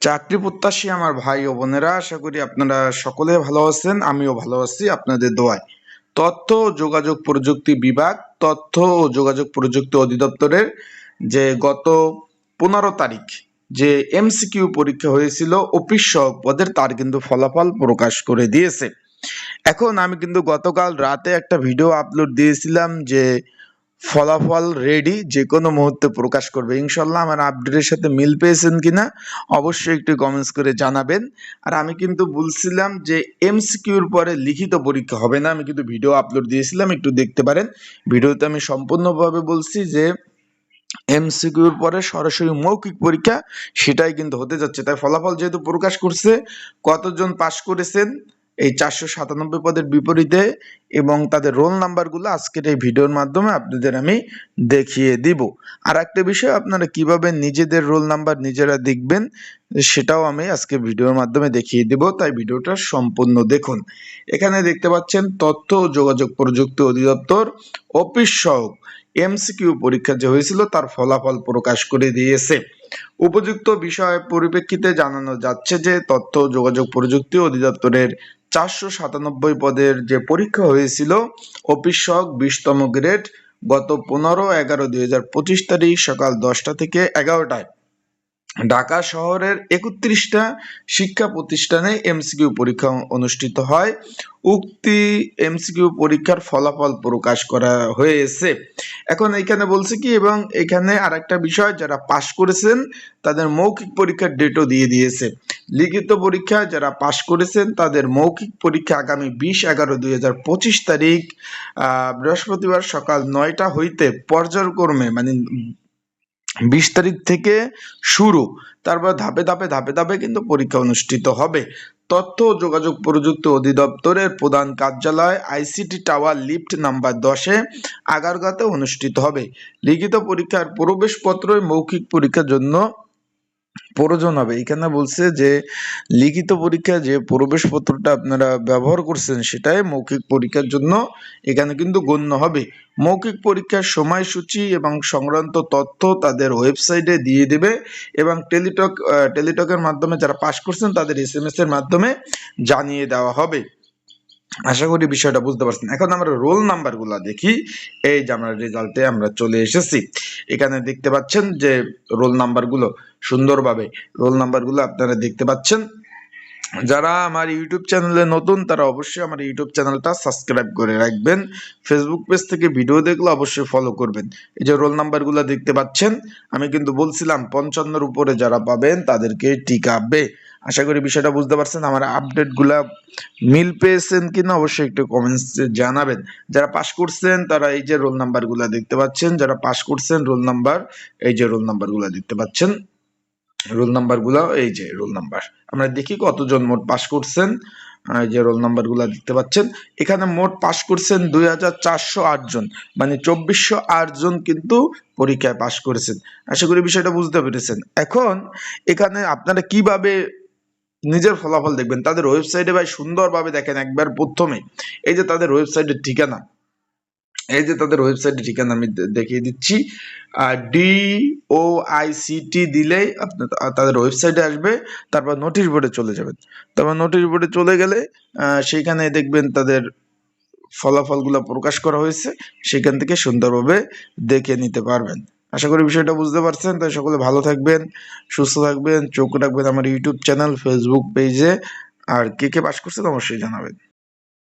চাকরি প্রত্যাশী আমার ভাই ও বোনেরা, আশা করি আপনারা সকলে ভালো আছেন, আমিও ভালো আছি আপনাদের দোয়ায়। তথ্য ও যোগাযোগ প্রযুক্তি বিভাগ, তথ্য ও যোগাযোগ প্রযুক্তি অধিদপ্তরের যে গত পনেরো তারিখ যে এমসিকিউ পরীক্ষা হয়েছিল, অফিস সহক পদের তার কিন্তু ফলাফল প্রকাশ করে দিয়েছে। এখন আমি কিন্তু গতকাল রাতে একটা ভিডিও আপলোড দিয়েছিলাম যে ফলাফল রেডি যে কোনো মুহূর্তে প্রকাশ করবে। ইনশাল্লাহ আমার আপডেটের সাথে মিল পেয়েছেন কিনা অবশ্যই একটু কমেন্টস করে জানাবেন। আর আমি কিন্তু বলছিলাম যে এমসিকিউর পরে লিখিত পরীক্ষা হবে না। আমি কিন্তু ভিডিও আপলোড দিয়েছিলাম, একটু দেখতে পারেন। ভিডিওতে আমি সম্পূর্ণভাবে বলছি যে এমসিকিউর পরে সরাসরি মৌখিক পরীক্ষা, সেটাই কিন্তু হতে যাচ্ছে। তাই ফলাফল যেহেতু প্রকাশ করছে, কতজন পাশ করেছেন এই চারশো সাতানব্বই পদের বিপরীতে এবং তাদের রোল নাম্বারগুলো আজকের এই ভিডিওর মাধ্যমে আপনাদের আমি দেখিয়ে দিব। আর একটা বিষয়, আপনারা কীভাবে নিজেদের রোল নাম্বার নিজেরা দেখবেন সেটাও আমি আজকে ভিডিওর মাধ্যমে দেখিয়ে দিব, তাই ভিডিওটা সম্পূর্ণ দেখুন। এখানে দেখতে পাচ্ছেন, তথ্য ও যোগাযোগ প্রযুক্তি অধিদপ্তর অফিস সহ এমসিকিউ পরীক্ষা যে হয়েছিল তার ফলাফল প্রকাশ করে দিয়েছে। উপযুক্ত বিষয় পরিপ্রেক্ষিতে জানানো যাচ্ছে যে তথ্য যোগাযোগ প্রযুক্তি অধিদপ্তরের চারশো সাতানব্বই পদের যে পরীক্ষা হয়েছিল, অফিস বিশতম গ্রেড গত পনেরো এগারো দুই হাজার পঁচিশ তারিখ সকাল দশটা থেকে এগারোটায়। ঢাকা শহরের একত্রিশটা শিক্ষা প্রতিষ্ঠানে এমসিকিউ পরীক্ষা অনুষ্ঠিত হয়। উক্তি এমসিকিউ পরীক্ষার ফলাফল প্রকাশ করা হয়েছে। এখন এখানে বলছে কি, এবং এখানে আরেকটা বিষয়, যারা পাশ করেছেন তাদের মৌখিক পরীক্ষার ডেটও দিয়ে দিয়েছে। লিখিত পরীক্ষা যারা পাশ করেছেন তাদের মৌখিক পরীক্ষা আগামী বিশ এগারো দুই হাজার পঁচিশ তারিখ বৃহস্পতিবার সকাল নয়টা হইতে পর্যায়ক্রমে মানে বিশ তারিখ থেকে শুরু। তারপর ধাপে ধাপে ধাপে ধাপে কিন্তু পরীক্ষা অনুষ্ঠিত হবে। তথ্য যোগাযোগ প্রযুক্তি অধিদপ্তরের প্রধান কার্যালয় আইসিটি টাওয়ার লিফট নাম্বার দশে আগারগাতে অনুষ্ঠিত হবে। লিখিত পরীক্ষার প্রবেশপত্র মৌখিক পরীক্ষার জন্য প্রয়োজন হবে। এখানে বলছে যে, লিখিত পরীক্ষা যে প্রবেশপত্রটা আপনারা ব্যবহার করছেন, সেটাই মৌখিক পরীক্ষার জন্য এখানে কিন্তু গণ্য হবে। মৌখিক পরীক্ষার সময়সূচি এবং সংক্রান্ত তথ্য তাদের ওয়েবসাইটে দিয়ে দেবে এবং টেলিটক টেলিটকের মাধ্যমে যারা পাশ করছেন, তাদের এস এর মাধ্যমে জানিয়ে দেওয়া হবে। আশা করি বিষয়টা বুঝতে পারছেন। এখন আমরা রোল নাম্বারগুলো দেখি। এই যে আমরা রেজাল্টে আমরা চলে এসেছি। এখানে দেখতে পাচ্ছেন যে রোল নাম্বারগুলো। সুন্দরভাবে রোল নাম্বারগুলো আপনারা দেখতে পাচ্ছেন। যারা আমার ইউটিউব চ্যানেলে নতুন, তারা অবশ্যই আমার ইউটিউব চ্যানেলটা সাবস্ক্রাইব করে রাখবেন। ফেসবুক পেজ থেকে ভিডিও দেখলে অবশ্যই ফলো করবেন। এই যে রোল নাম্বারগুলো দেখতে পাচ্ছেন, আমি কিন্তু বলছিলাম পঞ্চান্নর উপরে যারা পাবেন, তাদেরকে টিকাবে আশা করি বিষয়টা বুঝতে পারছেন, আমার আপডেটগুলা মিল পেয়েছেন কিনা অবশ্যই একটু কমেন্টস জানাবেন। যারা পাস করছেন, তারা এই যে রোল নাম্বারগুলো দেখতে পাচ্ছেন, যারা পাস করছেন, রোল নাম্বার, এই যে রোল নাম্বারগুলো দেখতে পাচ্ছেন। রোল নাম্বারগুলো, এই যে রোল নাম্বার। আমরা দেখি কতজন মোট পাস করছেন যে রোল নাম্বারগুলো দেখতে পাচ্ছেন। এখানে মোট পাস করছেন দুই হাজার চারশো আট জন মানে চব্বিশশো জন কিন্তু পরীক্ষায় পাস করেছেন। আশা করি বিষয়টা বুঝতে পেরেছেন। এখন এখানে আপনারা কীভাবে নিজের ফলাফল দেখবেন? তাদের ওয়েবসাইটে ভাই সুন্দরভাবে দেখেন একবার প্রথমে। এই যে তাদের ওয়েবসাইটের ঠিকানা। এই যে তাদের ওয়েবসাইটের ঠিকানা আমি দেখিয়ে দিচ্ছি। ডি ও আইসিটি দিলেই আপনার তাদের ওয়েবসাইটে আসবে, তারপর নোটিশ বোর্ডে চলে যাবেন। তারপর নোটিশ বোর্ডে চলে গেলে সেইখানে দেখবেন তাদের ফলাফলগুলো প্রকাশ করা হয়েছে। সেখান থেকে সুন্দরভাবে দেখে নিতে পারবেন। আশা করি বিষয়টা বুঝতে পারছেন। তাই সকলে ভালো থাকবেন, সুস্থ থাকবেন, চোখ রাখবেন আমার ইউটিউব চ্যানেল ফেসবুক পেজে আর কে কে পাস করছেন অবশ্যই জানাবেন।